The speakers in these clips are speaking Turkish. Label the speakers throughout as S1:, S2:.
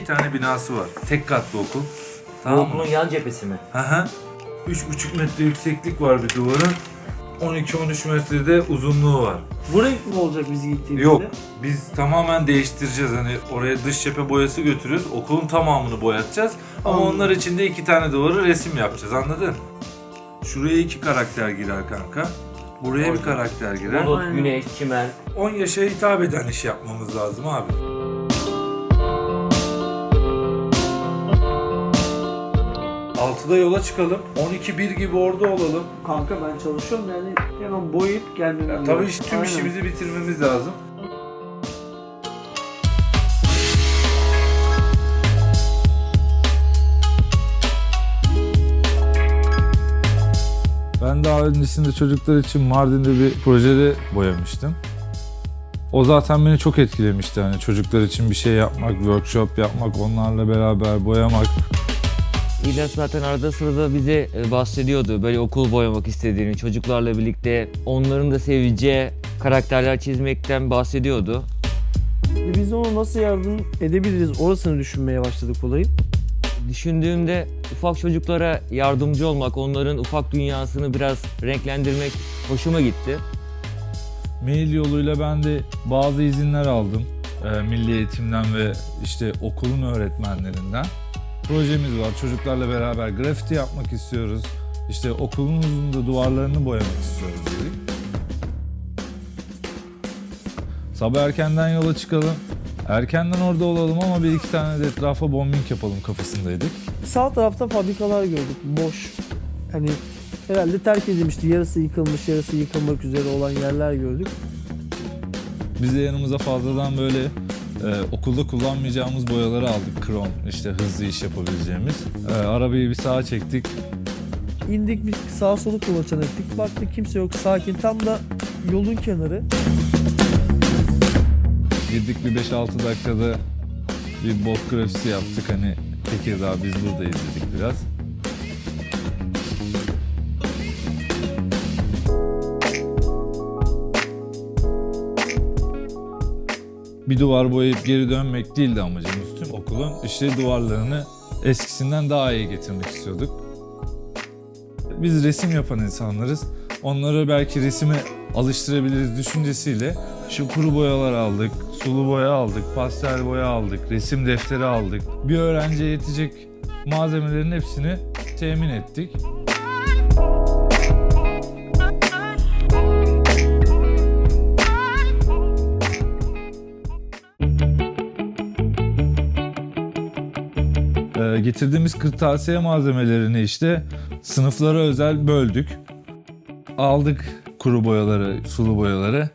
S1: iki tane binası var. Tek katlı okul. Tamam mı?
S2: okulun yan cephesi mi?
S1: Aha. 3,5 metre yükseklik var bir duvarın. 12-13 metrede uzunluğu var.
S3: Bu renk mi olacak biz gittiğimizde?
S1: Yok. Biz tamamen değiştireceğiz. Hani oraya dış cephe boyası götürüyoruz. Okulun tamamını boyatacağız. Ama
S3: Anladım.
S1: onlar için de iki tane duvarı resim yapacağız. Anladın? Şuraya iki karakter girer kanka. Buraya bir karakter girer.
S2: Bulut, güneş, çimen.
S1: 10 yaşa hitap eden iş yapmamız lazım abi. Altıda yola çıkalım. 12-1 gibi orada olalım.
S3: Kanka ben çalışıyorum yani hemen boyayıp gelmem lazım.
S1: tabii iş- tüm
S3: Aynen.
S1: işimizi bitirmemiz lazım. Ben daha öncesinde çocuklar için Mardin'de bir projede boyamıştım. O zaten beni çok etkilemişti. Hani çocuklar için bir şey yapmak, workshop yapmak, onlarla beraber boyamak.
S2: İlyas zaten arada sırada bize e, bahsediyordu. Böyle okul boyamak istediğini, çocuklarla birlikte onların da seveceği karakterler çizmekten bahsediyordu.
S3: E Biz ona nasıl yardım edebiliriz orasını düşünmeye başladık olayı.
S2: Düşündüğümde ufak çocuklara yardımcı olmak, onların ufak dünyasını biraz renklendirmek hoşuma gitti.
S1: Mail yoluyla ben de bazı izinler aldım. Ee, Milli Eğitimden ve işte okulun öğretmenlerinden. Projemiz var. Çocuklarla beraber grafiti yapmak istiyoruz. İşte okulumuzun da duvarlarını boyamak istiyoruz dedik. Sabah erkenden yola çıkalım. Erkenden orada olalım ama bir iki tane de etrafa bombing yapalım kafasındaydık.
S3: Sağ tarafta fabrikalar gördük boş. Hani herhalde terk edilmişti. Yarısı yıkılmış, yarısı yıkılmak üzere olan yerler gördük.
S1: Biz de yanımıza fazladan böyle e, okulda kullanmayacağımız boyaları aldık. Krom, işte hızlı iş yapabileceğimiz. E, arabayı bir sağa çektik.
S3: İndik bir sağa solu kulaçan ettik. Baktık kimse yok sakin. Tam da yolun kenarı.
S1: Girdik bir 5-6 dakikada bir bot grafisi yaptık. Hani Tekirdağ biz buradayız dedik biraz. Bir duvar boyayıp geri dönmek değildi amacımız tüm okulun. işte duvarlarını eskisinden daha iyi getirmek istiyorduk. Biz resim yapan insanlarız. Onları belki resime alıştırabiliriz düşüncesiyle şu kuru boyalar aldık, sulu boya aldık, pastel boya aldık, resim defteri aldık. Bir öğrenciye yetecek malzemelerin hepsini temin ettik. Ee, getirdiğimiz kırtasiye malzemelerini işte sınıflara özel böldük. Aldık kuru boyaları, sulu boyaları.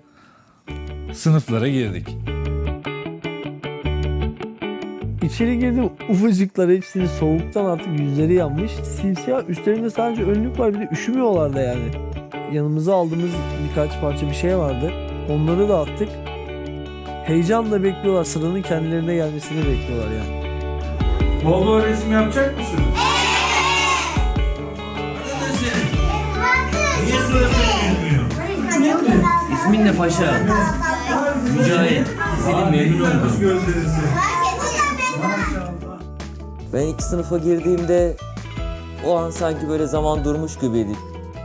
S1: Sınıflara girdik.
S3: İçeri girdim ufacıklar hepsini soğuktan artık yüzleri yanmış. Simsiyah üstlerinde sadece önlük var bir de üşümüyorlar da yani. Yanımıza aldığımız birkaç parça bir şey vardı. Onları da attık. Heyecanla bekliyorlar sıranın kendilerine gelmesini bekliyorlar yani.
S1: Bol bol resim yapacak mısın? Niye suratın gülmüyor?
S2: İsmin ne paşa? Mücahit. Senin memnun oldum. Ben ilk sınıfa girdiğimde o an sanki böyle zaman durmuş gibiydi.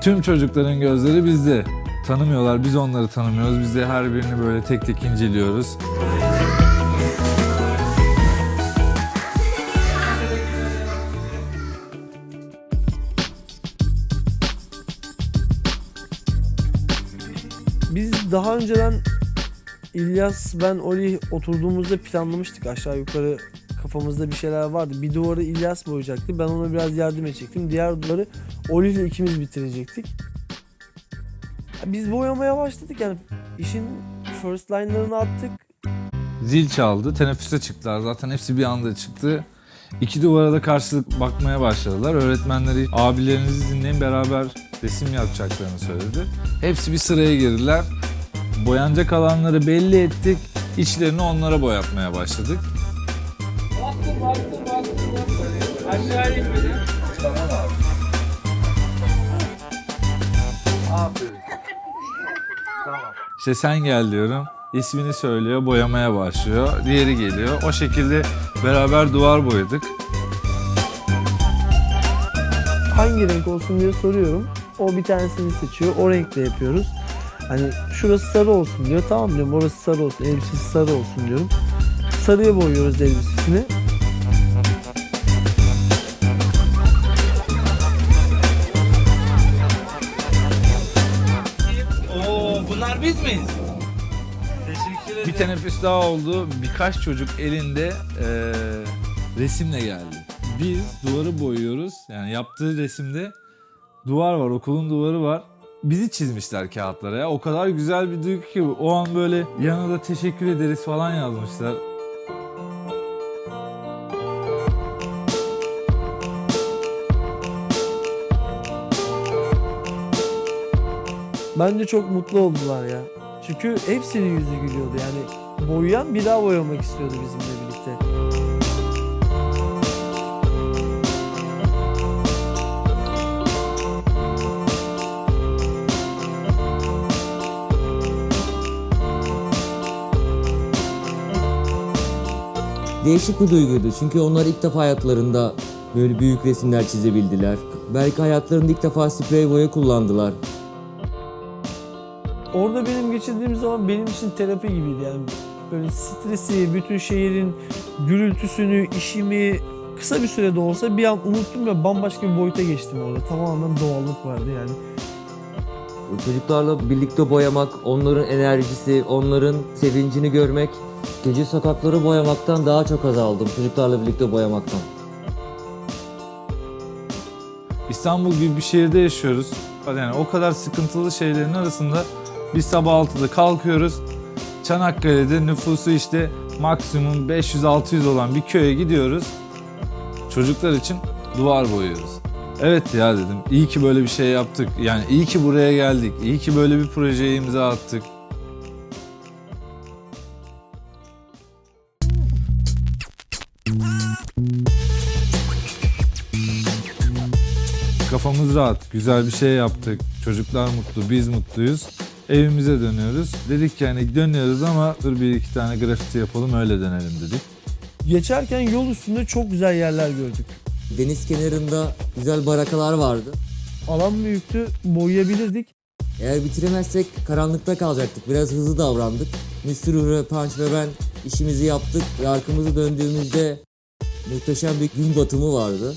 S1: Tüm çocukların gözleri bizde. Tanımıyorlar, biz onları tanımıyoruz. Biz de her birini böyle tek tek inceliyoruz.
S3: Biz daha önceden İlyas, ben, Oli oturduğumuzda planlamıştık aşağı yukarı kafamızda bir şeyler vardı. Bir duvarı İlyas boyayacaktı. Ben ona biraz yardım edecektim. Diğer duvarı Oli ile ikimiz bitirecektik. Biz boyamaya başladık yani işin first line'larını attık.
S1: Zil çaldı, teneffüse çıktılar. Zaten hepsi bir anda çıktı. İki duvara da karşılık bakmaya başladılar. Öğretmenleri abilerinizi dinleyin beraber resim yapacaklarını söyledi. Hepsi bir sıraya girdiler. Boyanacak alanları belli ettik. İçlerini onlara boyatmaya başladık. İşte sen gel diyorum. İsmini söylüyor, boyamaya başlıyor. Diğeri geliyor. O şekilde beraber duvar boyadık.
S3: hangi renk olsun diye soruyorum. O bir tanesini seçiyor. O renkle yapıyoruz. Hani şurası sarı olsun diyor. Tamam diyorum orası sarı olsun. Elbisesi sarı olsun diyorum. Sarıya boyuyoruz elbisesini.
S1: Teneffüs daha oldu. Birkaç çocuk elinde eee, resimle geldi. Biz duvarı boyuyoruz. Yani yaptığı resimde duvar var, okulun duvarı var. Bizi çizmişler kağıtlara ya. O kadar güzel bir duygu ki o an böyle yanına da teşekkür ederiz falan yazmışlar.
S3: Bence çok mutlu oldular ya. Çünkü hepsinin yüzü gülüyordu yani. Boyayan bir daha boyamak istiyordu bizimle birlikte.
S2: Değişik bir duyguydu çünkü onlar ilk defa hayatlarında böyle büyük resimler çizebildiler. Belki hayatlarında ilk defa sprey boya kullandılar.
S3: Orada benim geçirdiğim zaman benim için terapi gibiydi yani. Böyle stresi, bütün şehrin gürültüsünü, işimi kısa bir sürede olsa bir an unuttum ve bambaşka bir boyuta geçtim orada. Tamamen doğallık vardı yani.
S2: Çocuklarla birlikte boyamak, onların enerjisi, onların sevincini görmek, gece sokakları boyamaktan daha çok azaldım çocuklarla birlikte boyamaktan.
S1: İstanbul gibi bir şehirde yaşıyoruz. Yani o kadar sıkıntılı şeylerin arasında biz sabah 6'da kalkıyoruz. Çanakkale'de nüfusu işte maksimum 500-600 olan bir köye gidiyoruz. Çocuklar için duvar boyuyoruz. Evet ya dedim. İyi ki böyle bir şey yaptık. Yani iyi ki buraya geldik. İyi ki böyle bir projeye imza attık. Kafamız rahat. Güzel bir şey yaptık. Çocuklar mutlu, biz mutluyuz. Evimize dönüyoruz. Dedik ki yani dönüyoruz ama dur bir iki tane grafiti yapalım öyle dönelim dedik.
S3: Geçerken yol üstünde çok güzel yerler gördük.
S2: Deniz kenarında güzel barakalar vardı.
S3: Alan büyüktü, boyayabilirdik.
S2: Eğer bitiremezsek karanlıkta kalacaktık. Biraz hızlı davrandık. Mr. Ure, Punch ve ben işimizi yaptık ve arkamızı döndüğümüzde muhteşem bir gün batımı vardı.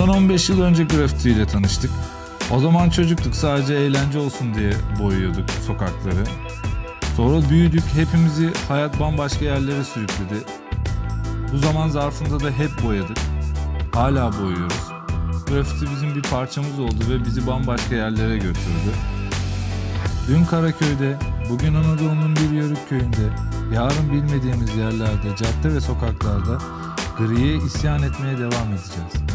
S1: Bundan 15 yıl önce grafiti ile tanıştık. O zaman çocuktuk sadece eğlence olsun diye boyuyorduk sokakları. Sonra büyüdük hepimizi hayat bambaşka yerlere sürükledi. Bu zaman zarfında da hep boyadık. Hala boyuyoruz. Grafiti bizim bir parçamız oldu ve bizi bambaşka yerlere götürdü. Dün Karaköy'de, bugün Anadolu'nun bir yörük köyünde, yarın bilmediğimiz yerlerde, cadde ve sokaklarda griye isyan etmeye devam edeceğiz.